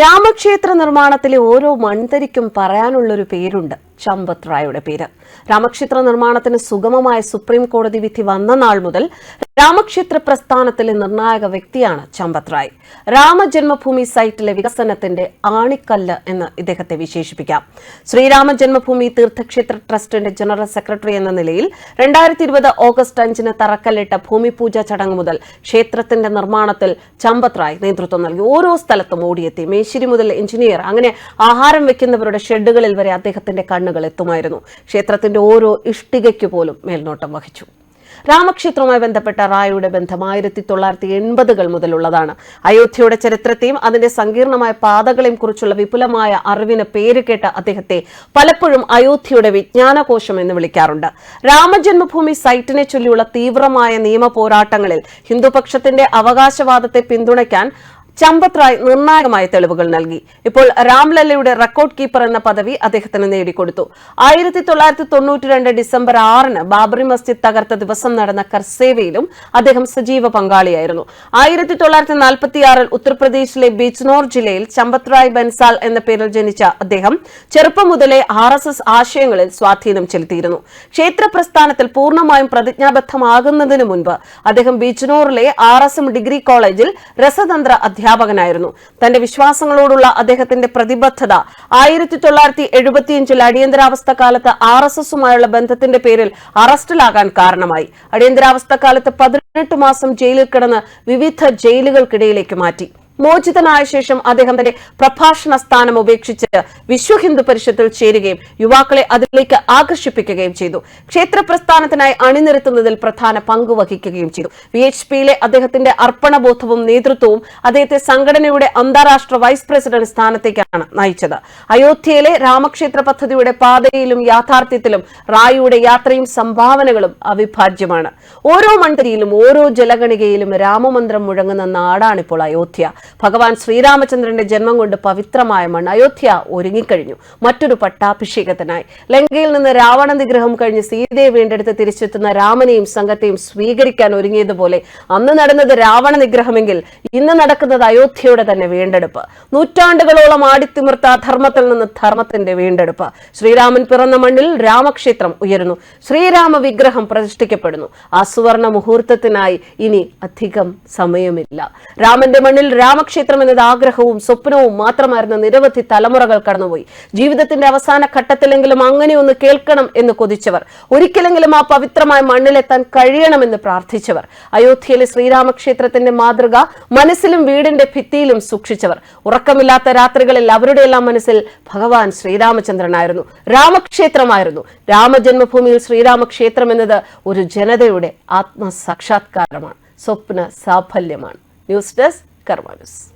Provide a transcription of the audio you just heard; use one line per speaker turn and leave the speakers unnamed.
രാമക്ഷേത്ര നിർമ്മാണത്തിലെ ഓരോ മൺതരിക്കും പറയാനുള്ളൊരു പേരുണ്ട്. ചമ്പത് റായുടെ പേര്. രാമക്ഷേത്ര നിർമ്മാണത്തിന് സുഗമമായ സുപ്രീം കോടതി വിധി വന്ന നാൾ മുതൽ രാമക്ഷേത്ര പ്രസ്ഥാനത്തിലെ നിർണായക വ്യക്തിയാണ് ചമ്പത് റായ് രാമജന്മഭൂമി സൈറ്റിലെ വികസനത്തിന്റെ ആണിക്കല്ല് എന്ന് ഇദ്ദേഹത്തെ വിശേഷിപ്പിക്കാം. ശ്രീരാമ ജന്മഭൂമി തീർത്ഥക്ഷേത്ര ട്രസ്റ്റിന്റെ ജനറൽ സെക്രട്ടറി എന്ന നിലയിൽ രണ്ടായിരത്തി ഇരുപത് ഓഗസ്റ്റ് അഞ്ചിന് തറക്കല്ലിട്ട ഭൂമിപൂജ ചടങ്ങ് മുതൽ ക്ഷേത്രത്തിന്റെ നിർമ്മാണത്തിൽ ചമ്പത് റായ് നേതൃത്വം നൽകി. ഓരോ സ്ഥലത്തും ഓടിയെത്തി. മേശ്ശേരി മുതൽ എഞ്ചിനീയർ അങ്ങനെ ആഹാരം വെക്കുന്നവരുടെ ഷെഡുകളിൽ വരെ അദ്ദേഹത്തിന്റെ കണ്ണുകൾ എത്തുമായിരുന്നു. ക്ഷേത്രത്തിന്റെ ഓരോ ഇഷ്ടികയ്ക്ക് പോലും മേൽനോട്ടം വഹിച്ചു. രാമക്ഷേത്രവുമായി ബന്ധപ്പെട്ട റായുടെ ബന്ധം ആയിരത്തി തൊള്ളായിരത്തി എൺപതുകൾ മുതലുള്ളതാണ്. അയോധ്യയുടെ ചരിത്രത്തെയും അതിന്റെ സങ്കീർണമായ പാതകളെയും കുറിച്ചുള്ള വിപുലമായ അറിവിന് പേരുകേട്ട അദ്ദേഹത്തെ പലപ്പോഴും അയോധ്യയുടെ വിജ്ഞാനകോശം എന്ന് വിളിക്കാറുണ്ട്. രാമജന്മഭൂമി സൈറ്റിനെ ചൊല്ലിയുള്ള തീവ്രമായ നിയമ പോരാട്ടങ്ങളിൽ ഹിന്ദുപക്ഷത്തിന്റെ അവകാശവാദത്തെ പിന്തുണയ്ക്കാൻ ചമ്പത് റായ് നിർണായകമായ തെളിവുകൾ നൽകി. ഇപ്പോൾ രാംലല്ലയുടെ റെക്കോർഡ് കീപ്പർ എന്ന പദവി അദ്ദേഹത്തിന് നേടിക്കൊടുത്തു. ആയിരത്തി തൊള്ളായിരത്തി തൊണ്ണൂറ്റി രണ്ട് ഡിസംബർ ആറിന് ബാബറി മസ്ജിദ് തകർത്ത ദിവസം നടന്ന കർസേവയിലും അദ്ദേഹം സജീവ പങ്കാളിയായിരുന്നു. ആയിരത്തി തൊള്ളായിരത്തി നാൽപ്പത്തി ആറിൽ ഉത്തർപ്രദേശിലെ ബിജ്നോർ ജില്ലയിൽ ചമ്പത് റായ് ബൻസാൽ എന്ന പേരിൽ ജനിച്ച അദ്ദേഹം ചെറുപ്പം മുതലേ ആർ എസ് എസ് ആശയങ്ങളിൽ സ്വാധീനം ചെലുത്തിയിരുന്നു. ക്ഷേത്ര പ്രസ്ഥാനത്തിൽ പൂർണമായും പ്രതിജ്ഞാബദ്ധമാകുന്നതിന് മുൻപ് അദ്ദേഹം ബിജ്നോറിലെ ആർ എസ് എം ഡിഗ്രി കോളേജിൽ രസതന്ത്ര അധ്യാപകനായിരുന്നു. തന്റെ വിശ്വാസങ്ങളോടുള്ള അദ്ദേഹത്തിന്റെ പ്രതിബദ്ധത ആയിരത്തി തൊള്ളായിരത്തി എഴുപത്തിയഞ്ചിൽ അടിയന്തരാവസ്ഥ കാലത്ത് ആർ എസ് എസുമായുള്ള ബന്ധത്തിന്റെ പേരിൽ അറസ്റ്റിലാകാൻ കാരണമായി. അടിയന്തരാവസ്ഥ കാലത്ത് പതിനെട്ട് മാസം ജയിലിൽ കിടന്ന് വിവിധ ജയിലുകൾക്കിടയിലേക്ക് മാറ്റി. മോചിതനായ ശേഷം അദ്ദേഹം തന്റെ പ്രഭാഷണ സ്ഥാനം ഉപേക്ഷിച്ച് വിശ്വ ഹിന്ദു പരിഷത്തിൽ ചേരുകയും യുവാക്കളെ അതിലേക്ക് ആകർഷിപ്പിക്കുകയും ചെയ്തു. ക്ഷേത്ര പ്രസ്ഥാനത്തിനായി അണിനിരത്തുന്നതിൽ പ്രധാന പങ്കുവഹിക്കുകയും ചെയ്തു. വി എച്ച് പിയിലെ അദ്ദേഹത്തിന്റെ അർപ്പണബോധവും നേതൃത്വവും അദ്ദേഹത്തെ സംഘടനയുടെ അന്താരാഷ്ട്ര വൈസ് പ്രസിഡന്റ് സ്ഥാനത്തേക്കാണ് നയിച്ചത്. അയോധ്യയിലെ രാമക്ഷേത്ര പദ്ധതിയുടെ പാതയിലും യാഥാർത്ഥ്യത്തിലും റായിയുടെ യാത്രയും സംഭാവനകളും അവിഭാജ്യമാണ്. ഓരോ മണ്ഡലിയിലും ഓരോ ജലഗണികയിലും രാമമന്ത്രം മുഴങ്ങുന്ന നാടാണിപ്പോൾ അയോധ്യ. ഭഗവാൻ ശ്രീരാമചന്ദ്രന്റെ ജന്മം കൊണ്ട് പവിത്രമായ മണ്ണ് അയോധ്യ ഒരുങ്ങിക്കഴിഞ്ഞു. മറ്റൊരു പട്ടാഭിഷേകത്തിനായി. ലങ്കയിൽ നിന്ന് രാവണ നിഗ്രഹം കഴിഞ്ഞ് സീതയെ വീണ്ടെടുത്ത് തിരിച്ചെത്തുന്ന രാമനെയും സംഘത്തെയും സ്വീകരിക്കാൻ ഒരുങ്ങിയതുപോലെ അന്ന് നടന്നത് രാവണ നിഗ്രഹമെങ്കിൽ ഇന്ന് നടക്കുന്നത് അയോധ്യയുടെ തന്നെ വീണ്ടെടുപ്പ്. നൂറ്റാണ്ടുകളോളം ആടിത്തിമിർത്ത ധർമ്മത്തിൽ നിന്ന് ധർമ്മത്തിന്റെ വീണ്ടെടുപ്പ്. ശ്രീരാമൻ പിറന്ന മണ്ണിൽ രാമക്ഷേത്രം ഉയരുന്നു. ശ്രീരാമ വിഗ്രഹം പ്രതിഷ്ഠിക്കപ്പെടുന്നു. ആ സുവർണ മുഹൂർത്തത്തിനായി ഇനി അധികം സമയമില്ല. രാമന്റെ മണ്ണിൽ രാമക്ഷേത്രം എന്നത് ആഗ്രഹവും സ്വപ്നവും മാത്രമായിരുന്ന നിരവധി തലമുറകൾ കടന്നുപോയി. ജീവിതത്തിന്റെ അവസാന ഘട്ടത്തിലെങ്കിലും അങ്ങനെ ഒന്ന് കേൾക്കണം എന്ന് കൊതിച്ചവർ ഒരിക്കലെങ്കിലും ആ പവിത്രമായ മണ്ണിലെത്താൻ കഴിയണമെന്ന് പ്രാർത്ഥിച്ചവർ അയോധ്യയിലെ ശ്രീരാമക്ഷേത്രത്തിന്റെ മാതൃക മനസ്സിലും വീടിന്റെ ഭിത്തിയിലും സൂക്ഷിച്ചവർ ഉറക്കമില്ലാത്ത രാത്രികളിൽ അവരുടെയെല്ലാം മനസ്സിൽ ഭഗവാൻ ശ്രീരാമചന്ദ്രനായിരുന്നു രാമക്ഷേത്രമായിരുന്നു. രാമജന്മഭൂമിയിൽ ശ്രീരാമക്ഷേത്രം എന്നത് ഒരു ജനതയുടെ ആത്മസാക്ഷാത്കാരമാണ് സ്വപ്ന സാഫല്യമാണ് ന്യൂസ് ഡെസ്ക് കർമാനുസ്.